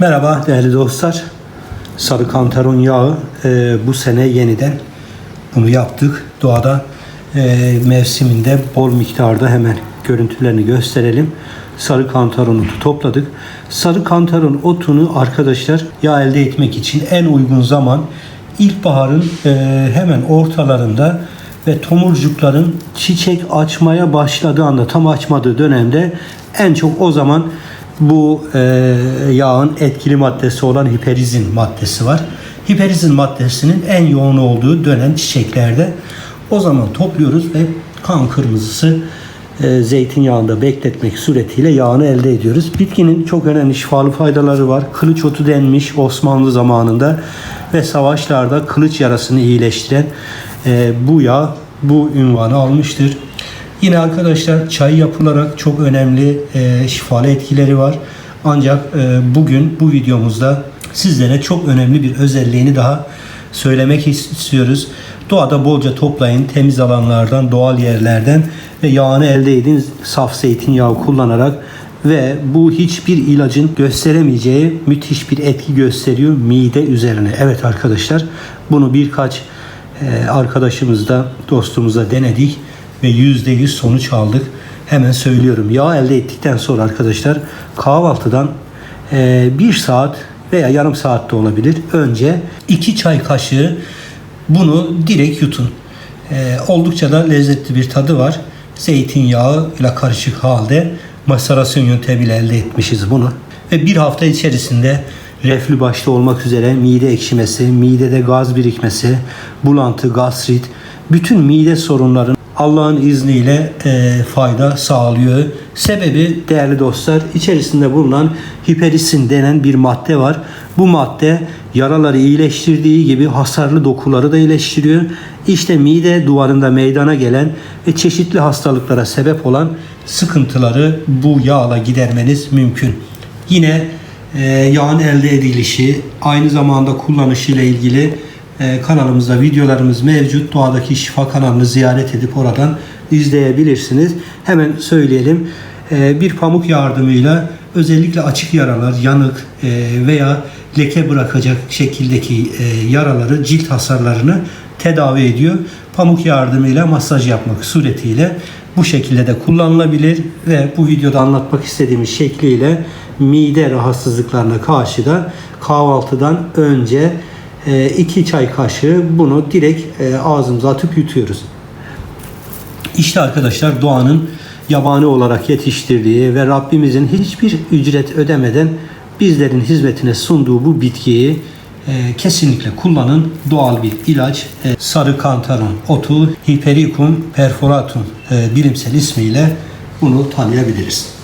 Merhaba değerli dostlar. Sarı kantaron yağı e, bu sene yeniden bunu yaptık. Doğada e, mevsiminde bol miktarda hemen görüntülerini gösterelim. Sarı kantaron otu topladık. Sarı kantaron otunu arkadaşlar yağ elde etmek için en uygun zaman ilkbaharın e, hemen ortalarında ve tomurcukların çiçek açmaya başladığı anda tam açmadığı dönemde en çok o zaman bu e, yağın etkili maddesi olan hiperizin maddesi var. Hiperizin maddesinin en yoğun olduğu dönem çiçeklerde. O zaman topluyoruz ve kan kırmızısı e, zeytinyağında bekletmek suretiyle yağını elde ediyoruz. Bitkinin çok önemli şifalı faydaları var. Kılıç otu denmiş Osmanlı zamanında ve savaşlarda kılıç yarasını iyileştiren e, bu yağ bu ünvanı almıştır. Yine arkadaşlar çay yapılarak çok önemli e, şifalı etkileri var. Ancak e, bugün bu videomuzda sizlere çok önemli bir özelliğini daha söylemek istiyoruz. Doğada bolca toplayın, temiz alanlardan, doğal yerlerden ve yağını elde edin saf zeytinyağı kullanarak ve bu hiçbir ilacın gösteremeyeceği müthiş bir etki gösteriyor mide üzerine. Evet arkadaşlar bunu birkaç e, arkadaşımızda, dostumuza denedik ve %100 sonuç aldık. Hemen söylüyorum. Yağ elde ettikten sonra arkadaşlar kahvaltıdan e, bir saat veya yarım saat de olabilir. Önce 2 çay kaşığı bunu direkt yutun. E, oldukça da lezzetli bir tadı var. Zeytinyağı ile karışık halde maserasyon yöntemiyle elde etmişiz bunu. Ve bir hafta içerisinde reflü başta olmak üzere mide ekşimesi, midede gaz birikmesi, bulantı, gastrit, bütün mide sorunların Allah'ın izniyle e, fayda sağlıyor. Sebebi değerli dostlar içerisinde bulunan hiperisin denen bir madde var. Bu madde yaraları iyileştirdiği gibi hasarlı dokuları da iyileştiriyor. İşte mide duvarında meydana gelen ve çeşitli hastalıklara sebep olan sıkıntıları bu yağla gidermeniz mümkün. Yine e, yağın elde edilişi, aynı zamanda kullanışı ile ilgili e, kanalımızda videolarımız mevcut. Doğadaki Şifa kanalını ziyaret edip oradan izleyebilirsiniz. Hemen söyleyelim. E, bir pamuk yardımıyla özellikle açık yaralar, yanık e, veya leke bırakacak şekildeki e, yaraları, cilt hasarlarını tedavi ediyor. Pamuk yardımıyla masaj yapmak suretiyle bu şekilde de kullanılabilir ve bu videoda anlatmak istediğimiz şekliyle mide rahatsızlıklarına karşı da kahvaltıdan önce 2 çay kaşığı bunu direkt e, ağzımıza atıp yutuyoruz. İşte arkadaşlar doğanın yabani olarak yetiştirdiği ve Rabbimizin hiçbir ücret ödemeden bizlerin hizmetine sunduğu bu bitkiyi e, kesinlikle kullanın. Doğal bir ilaç. E, sarı kantaron otu Hypericum perforatum e, bilimsel ismiyle bunu tanıyabiliriz.